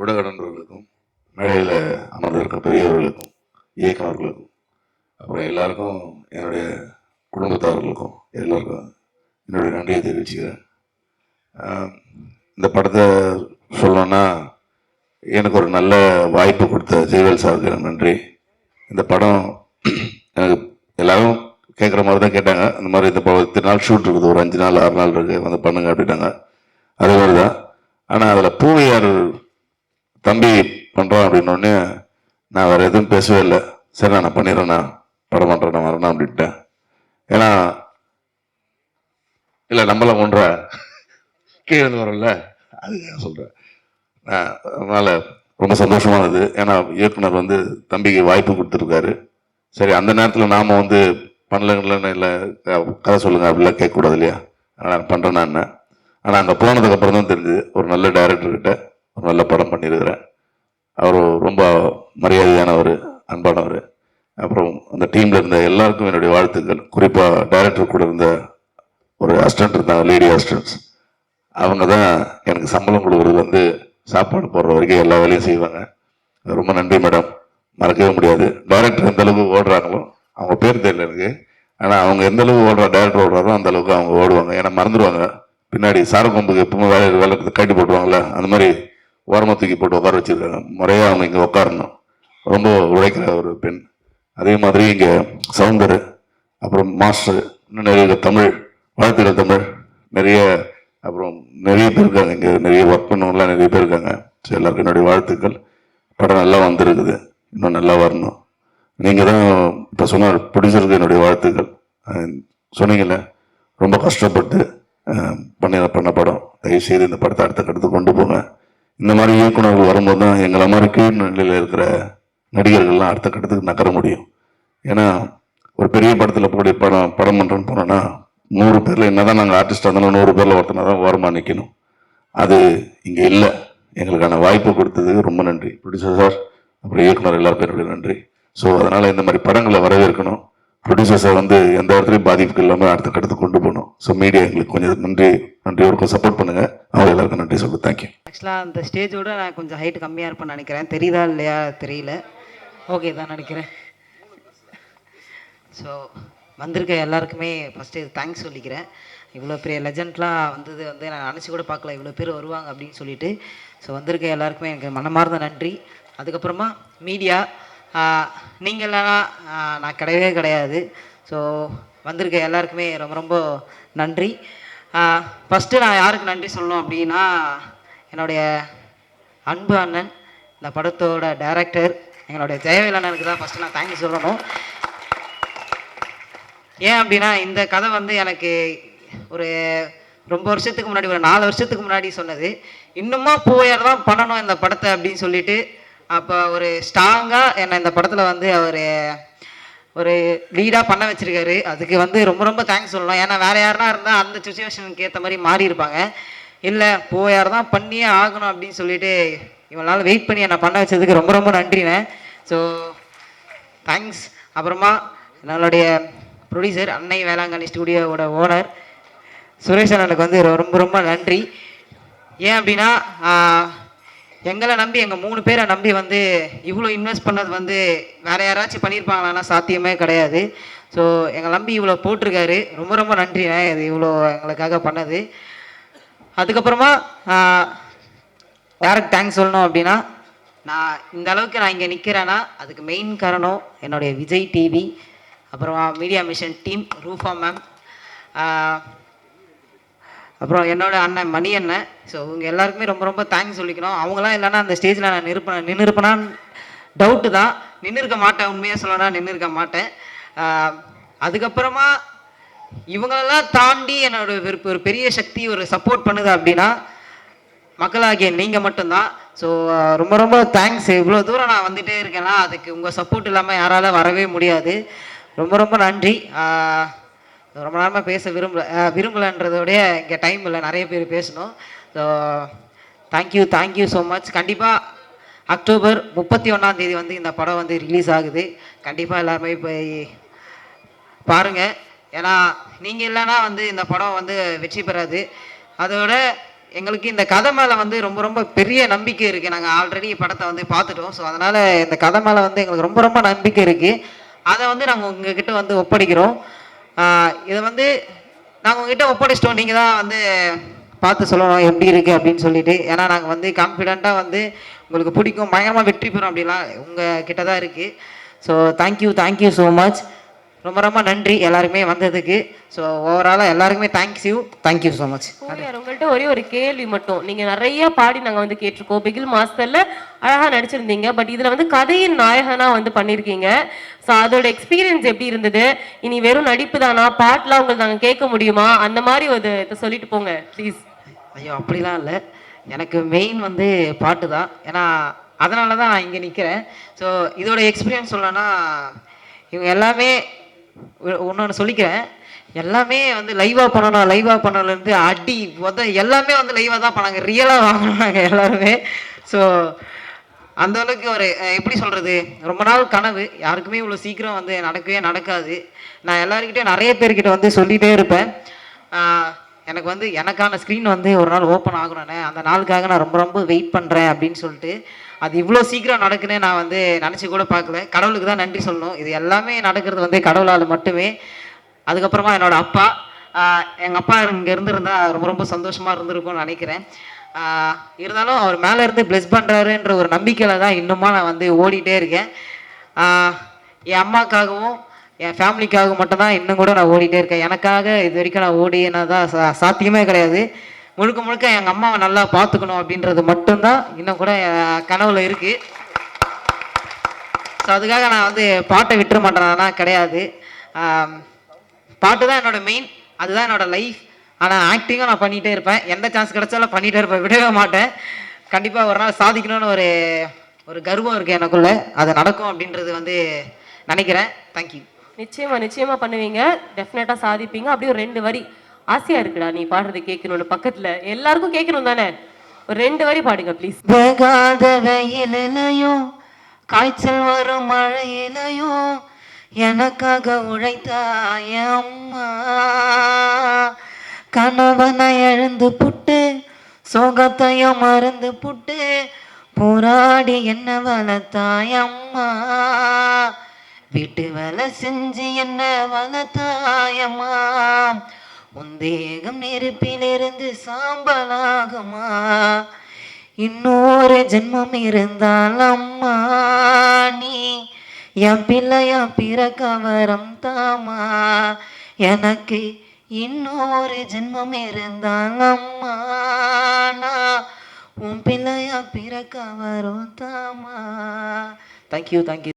ஊடக நண்பர்களுக்கும் மேடையில் அமர்ந்திருக்க பெரியவர்களுக்கும் இயக்குநர்களுக்கும் அப்புறம் எல்லாருக்கும் என்னுடைய குடும்பத்தார்களுக்கும் எல்லாருக்கும் என்னுடைய நன்றியை தெரிவிச்சுக்கிறேன். இந்த படத்தை சொல்லணும்னா எனக்கு ஒரு நல்ல வாய்ப்பு கொடுத்த ஜெயவேல் சாருக்கு நன்றி. இந்த படம் எனக்கு எல்லாரும் கேட்குற மாதிரி தான் கேட்டாங்க. அந்த மாதிரி இந்த படம் இத்தனை நாள் ஷூட் இருக்குது ஒரு அஞ்சு நாள் ஆறு நாள் இருக்குது வந்து பண்ணுங்க அப்படின்னாங்க. அதே மாதிரி தான். ஆனால் அதில் பூவையார் தம்பி பண்ணுறோம் அப்படின்னோடனே நான் வேறு எதுவும் பேசவே இல்லை. சரி நான் பண்ணிடுறேண்ணா. படம் பண்ணுறேன் நான் வரேண்ணா அப்படின்ட்டேன். ஏன்னா இல்லை நம்மளாம் ஒன்ற கீழே வரும்ல வரோம்ல. அது நான் சொல்கிறேன் அதனால் ரொம்ப சந்தோஷமாக ஏன்னா இயக்குனர் வந்து தம்பிக்கு வாய்ப்பு கொடுத்துருக்காரு. சரி அந்த நேரத்தில் நாம் வந்து பண்ணலங்கன்னு இல்லை கதை சொல்லுங்க அப்படிலாம் கேட்கக்கூடாது இல்லையா? அதனால் நான் பண்ணுறேன் நான் ஆனால் அங்கே போனதுக்கப்புறம் தான் தெரிஞ்சுது ஒரு நல்ல டைரக்டர்கிட்ட நல்ல படம் பண்ணியிருக்கிறேன் அவர் ரொம்ப மரியாதையானவர் அன்பானவர். அப்புறம் அந்த டீமில் இருந்த எல்லாருக்கும் என்னுடைய வாழ்த்துக்கள். குறிப்பாக டைரக்டர் கூட இருந்த ஒரு அசிஸ்டன்ட் இருந்தாங்க லேடி அசிஸ்டன்ட்ஸ் அவங்க தான் எனக்கு சம்பளம் கொடுக்குறது வந்து சாப்பாடு போடுற வரைக்கும் எல்லா வேலையும் செய்வாங்க. ரொம்ப நன்றி மேடம் மறக்கவே முடியாது. டைரக்டர் எந்த அளவுக்கு ஓடுறாங்களோ அவங்க பேர் தெரியல எனக்கு. ஆனால் அவங்க எந்த அளவுக்கு ஓடுற டைரக்டர் ஓடுறாரோ அந்த அளவுக்கு அவங்க ஓடுவாங்க. ஏன்னா மறந்துடுவாங்க பின்னாடி சாரக்கொம்புக்கு எப்பவுமே வேலை வேலை கட்டி போட்டுருவாங்களே அந்த மாதிரி ஓரமாக தூக்கி போட்டு உட்கார வச்சிருக்காங்க. முறையாக அவங்க இங்கே உட்காரணும். ரொம்ப உழைக்கிற ஒரு பெண். அதே மாதிரி இங்கே சவுந்தர் அப்புறம் மாஸ்டர் இன்னும் நிறைய தமிழ் வாழ்த்துக்கள் தமிழ். நிறைய அப்புறம் நிறைய பேர் இருக்காங்க இங்கே. நிறைய ஒர்க் பண்ணவங்களாம் நிறைய பேர் இருக்காங்க. ஸோ எல்லாருக்கும் என்னுடைய வாழ்த்துக்கள். படம் நல்லா வந்திருக்குது. இன்னும் நல்லா வரணும். நீங்கள் தான் இப்போ சொன்ன ப்ரொடியூசருக்கு என்னுடைய வாழ்த்துக்கள். சொன்னீங்கல்ல ரொம்ப கஷ்டப்பட்டு பண்ணி பண்ண படம். தயவுசெய்து இந்த படத்தை அடுத்த கட்டத்துக்கு கொண்டு போங்க. இந்த மாதிரி இயக்குனர்கள் வரும்போது தான் எங்களை மாதிரி கீழ் நிலையில் இருக்கிற நடிகர்கள்லாம் அடுத்த கட்டத்துக்கு நகர முடியும். ஏன்னா ஒரு பெரிய படத்தில் போய் படம் படம் பண்ணுறோன்னு போனோன்னா நூறு பேரில் என்ன தான் நாங்கள் ஆர்டிஸ்டாக இருந்தாலும் நூறு பேரில் ஒருத்தனை தான் ஓரமாக நிற்கணும் அது இங்கே இல்லை. எங்களுக்கான வாய்ப்பு கொடுத்தது ரொம்ப நன்றி. ப்ரொடியூசர் சார் அப்புறம் இயக்குனர் எல்லா பேருடைய நன்றி. ஸோ அதனால் இந்த மாதிரி படங்களை வரவேற்கணும். ப்ரொடியூசர்ஸை வந்து எந்த இடத்துலையும் பாதிப்பு இல்லாமல் அடுத்த கட்டத்துக்கு கொண்டு போகணும். ஸோ மீடியா எங்களுக்கு கொஞ்சம் நன்றி நன்றி அவருக்கும் சப்போர்ட் பண்ணுங்கள் அவங்க எல்லாருக்கும் நன்றி சொல்லுங்கள் தேங்க்யூ ஆக்சுவலாக அந்த ஸ்டேஜோட நான் கொஞ்சம் ஹைட் கம்மியாக இருப்பேன்னு நினைக்கிறேன். தெரியுதா இல்லையா? தெரியல. ஓகே தான் நினைக்கிறேன். ஸோ வந்திருக்க எல்லாருக்குமே ஃபஸ்ட்டு தேங்க்ஸ் சொல்லிக்கிறேன். இவ்வளோ பெரிய லெஜண்ட்லாம் வந்தது வந்து நான் நினச்சி கூட பார்க்கல. இவ்வளோ பேர் வருவாங்க அப்படின்னு சொல்லிட்டு. ஸோ வந்திருக்க எல்லாருக்குமே எனக்கு மனமார்ந்த நன்றி. அதுக்கப்புறமா மீடியா நீங்கள் இல்லைனா நான் கிடையவே கிடையாது. ஸோ வந்திருக்க எல்லாருக்குமே ரொம்ப ரொம்ப நன்றி. ஃபஸ்ட்டு நான் யாருக்கு நன்றி சொல்லணும் அப்படின்னா என்னுடைய அன்பு அண்ணன் இந்த படத்தோட டைரக்டர் எங்களுடைய ஜெயவேல் அண்ணனுக்கு தான் ஃபஸ்ட்டு நான் தேங்க்யூ சொல்லணும். ஏன் அப்படின்னா இந்த கதை வந்து எனக்கு ஒரு ரொம்ப வருஷத்துக்கு முன்னாடி ஒரு நாலு வருஷத்துக்கு முன்னாடி சொன்னது. இன்னுமா பூவையார் தான் பண்ணணும் இந்த படத்தை அப்படின்னு சொல்லிட்டு அப்போ ஒரு ஸ்ட்ராங்காக என்னை இந்த படத்தில் வந்து அவர் ஒரு லீடாக பண்ண வச்சுருக்காரு. அதுக்கு வந்து ரொம்ப ரொம்ப தேங்க்ஸ் சொல்லணும். ஏன்னா வேறு யாருனா இருந்தால் அந்த சுச்சுவேஷனுக்கு ஏற்ற மாதிரி மாறி இருப்பாங்க. இல்லை யார் தான் பண்ணியே ஆகணும் அப்படின்னு சொல்லிட்டு இவனால் வெயிட் பண்ணி என்னை பண்ண வச்சதுக்கு ரொம்ப ரொம்ப நன்றிண்ணே ஸோ தேங்க்ஸ் அப்புறமா நம்மளுடைய ப்ரொடியூசர் அன்னை வேளாங்கண்ணி ஸ்டுடியோவோட ஓனர் சுரேஷ் அண்ணனுக்கு வந்து ரொம்ப ரொம்ப நன்றி. ஏன் அப்படின்னா எங்களை நம்பி எங்கள் மூணு பேரை நம்பி வந்து இவ்வளோ இன்வெஸ்ட் பண்ணது வந்து வேறு யாராச்சும் பண்ணியிருப்பாங்களான்னா சாத்தியமே கிடையாது. ஸோ எங்களை நம்பி இவ்வளோ போட்டிருக்காரு. ரொம்ப ரொம்ப நன்றிண்ணே இது இவ்வளோ எங்களுக்காக பண்ணது. அதுக்கப்புறமா யாருக்கு தேங்க்ஸ் சொல்லணும் அப்படின்னா நான் இந்த அளவுக்கு நான் இங்கே நிற்கிறேன்னா அதுக்கு மெயின் காரணம் என்னுடைய விஜய் டிவி அப்புறமா media mission team Rufa ma'am அப்புறம் என்னோடய அண்ணன் மணி அண்ணன் ஸோ இவங்க எல்லாருக்குமே ரொம்ப ரொம்ப தேங்க்ஸ் சொல்லிக்கணும். அவங்களாம் இல்லைன்னா அந்த ஸ்டேஜில் நான் நிற்பேன் நின்று இருப்பேனான்னு டவுட்டு தான். நின்று இருக்க மாட்டேன் உண்மையாக சொல்லணும்னா நின்று இருக்க மாட்டேன் அதுக்கப்புறமா இவங்களெல்லாம் தாண்டி என்னோட ஒரு ஒரு பெரிய சக்தி ஒரு சப்போர்ட் பண்ணுது அப்படின்னா மக்களாகிய நீங்கள் மட்டும்தான். ஸோ ரொம்ப ரொம்ப தேங்க்ஸ் இவ்வளோ தூரம் நான் வந்துகிட்டே இருக்கேன்னா அதுக்கு உங்கள் சப்போர்ட் இல்லாமல் யாரால வரவே முடியாது. ரொம்ப ரொம்ப நன்றி. ரொம்ப நேரமாக பேச விரும்பல ஆஹ் விரும்பலன்றதோடைய இங்கே டைம் இல்லை. நிறைய பேர் பேசணும். So thank you thank you so much கண்டிப்பாக அக்டோபர் முப்பத்தி ஒன்றாம் தேதி வந்து இந்த படம் வந்து ரிலீஸ் ஆகுது. கண்டிப்பாக எல்லாருமே போய் பாருங்கள் ஏன்னா நீங்கள் இல்லைன்னா வந்து இந்த படம் வந்து வெற்றி பெறாது. அதோட எங்களுக்கு இந்த கதை மேலே வந்து ரொம்ப ரொம்ப பெரிய நம்பிக்கை இருக்குது நாங்கள் ஆல்ரெடி படத்தை வந்து பார்த்துட்டோம். ஸோ அதனால் இந்த கதை மேலே வந்து எங்களுக்கு ரொம்ப ரொம்ப நம்பிக்கை இருக்குது அதை வந்து நாங்கள் உங்ககிட்ட வந்து ஒப்படைக்கிறோம். இதை வந்து நாங்கள் உங்ககிட்ட ஒப்படைச்சிட்டோம். நீங்கள் தான் வந்து பார்த்து சொல்லணும் எப்படி இருக்குது அப்படின்னு சொல்லிட்டு. ஏன்னா நாங்கள் வந்து கான்ஃபிடெண்ட்டாக வந்து உங்களுக்கு பிடிக்கும் பயங்கரமாக வெற்றி பெறும் அப்படிலாம் உங்கள் கிட்ட தான் இருக்குது so thank you thank you so much ரொம்ப ரொம்ப நன்றி எல்லாருமே வந்ததுக்கு. ஸோ ஓவராலாக எல்லாருக்குமே thanks you thank you so much சூர்யார் உங்கள்ட்ட ஒரே ஒரு கேள்வி மட்டும். நீங்க நிறைய பாடி நாங்க வந்து கேட்டிருக்கோம். பிகில் மாஸ்டர்ல அழகா நடிச்சிருந்தீங்க. பட் இதுல வந்து கதையின் நாயகனா வந்து பண்ணிருக்கீங்க ஸோ அதோட எக்ஸ்பீரியன்ஸ் எப்படி இருந்தது? இனி வெறும் நடிப்பு தானா பாட்டுலாம் உங்களுக்கு நாங்க கேட்க முடியுமா? அந்த மாதிரி ஒரு இதை சொல்லிட்டு போங்க ப்ளீஸ் ஐயோ அப்படிலாம் இல்லை. எனக்கு மெயின் வந்து பாட்டு தான் ஏன்னா அதனால தான் நான் இங்கே நிற்கிறேன் ஸோ இதோட எக்ஸ்பீரியன்ஸ் சொல்லணும்னா இவங்க எல்லாமே ஒன்று சொல்லிக்கிறேன். எல்லாமே வந்து லைவாக பண்ணணும் லைவாக பண்ணலேருந்து அடி உத எல்லாமே வந்து லைவாக தான் பண்ணாங்க. ரியலாக வாங்கினாங்க எல்லாருமே. ஸோ அந்த அளவுக்கு ஒரு எப்படி சொல்கிறது ரொம்ப நாள் கனவு. யாருக்குமே இவ்வளோ சீக்கிரம் வந்து நடக்கவே நடக்காது. நான் எல்லாருக்கிட்டே நிறைய பேர்கிட்ட வந்து சொல்லிகிட்டே இருப்பேன். எனக்கு வந்து எனக்கான ஸ்க்ரீன் வந்து ஒரு நாள் ஓப்பன் ஆகணும்னே. அந்த நாளுக்காக நான் ரொம்ப ரொம்ப வெயிட் பண்ணுறேன் அப்படின்னு சொல்லிட்டு. அது இவ்வளோ சீக்கிரம் நடக்குன்னு நான் வந்து நினச்சி கூட பார்க்கல. கடவுளுக்கு தான் நன்றி சொல்லணும். இது எல்லாமே நடக்கிறது வந்து கடவுளால் மட்டுமே. அதுக்கப்புறமா என்னோட அப்பா எங்கள் அப்பா இங்கே இருந்திருந்தா ரொம்ப ரொம்ப சந்தோஷமாக இருந்திருக்கும்னு நினைக்கிறேன். இருந்தாலும் அவர் மேலே இருந்து ப்ளெஸ் பண்ணுறாருன்ற ஒரு நம்பிக்கையில் தான் இன்னுமா நான் வந்து ஓடிட்டே இருக்கேன். என் அம்மாக்காகவும் என் ஃபேமிலிக்காகவும் மட்டும்தான் இன்னும் கூட நான் ஓடிட்டே இருக்கேன். எனக்காக இது வரைக்கும் நான் ஓடினா தான் சா சாத்தியமே கிடையாது. முழுக்க முழுக்க எங்கள் அம்மாவை நல்லா பார்த்துக்கணும் அப்படின்றது மட்டும்தான். இன்னும் கூட என் கனவுல இருக்குது ஸோ அதுக்காக நான் வந்து பாட்டை விட்டுற மாட்டேனா கிடையாது. பாட்டு தான் என்னோட மெயின் அதுதான் என்னோட லைஃப் ஆனால் ஆக்டிங்கும் நான் பண்ணிகிட்டே இருப்பேன். எந்த சான்ஸ் கிடைச்சாலும் பண்ணிகிட்டே இருப்பேன். விடவே மாட்டேன். கண்டிப்பாக ஒரு நாள் சாதிக்கணும்னு ஒரு ஒரு கர்வம் இருக்குது எனக்குள்ள. அது நடக்கும் அப்படின்றது வந்து நினைக்கிறேன். தேங்க்யூ நிச்சயமா நிச்சயமா பண்ணுவீங்க. டெஃபினட்டா சாதிப்பீங்க. அப்படியே ஒரு ரெண்டு வரி. ஆசையா இருக்குடா நீ பாடுறது கேட்கணும்னு. பக்கத்துல எல்லாருக்கும் கேட்கணும் தானே? ஒரு ரெண்டு வரி பாடுங்க ப்ளீஸ் வேகாத வெயிலையும் காய்ச்சல் வரும் மழையிலையும் எனக்காக உழைத்தாய அம்மா. கணவனை எழுந்து புட்டு சோகத்தையும் மறந்து புட்டு போராடி என்ன வளர்த்தாய் அம்மா. வீட்டு வேலை செஞ்சு என்ன வளர்த்தாயம்மா உந்தேகம் நெருப்பிலிருந்து சாம்பலாகுமா? இன்னொரு ஜென்மம் இருந்தால் அம்மா நீ என் பிள்ளையா பிறக்க வரம் தாமா எனக்கு இன்னொரு ஜென்மம் இருந்தால் அம்மா நான் உன் பிள்ளையா பிறக்க வரும் தாமா தேங்க்யூ தேங்க்யூ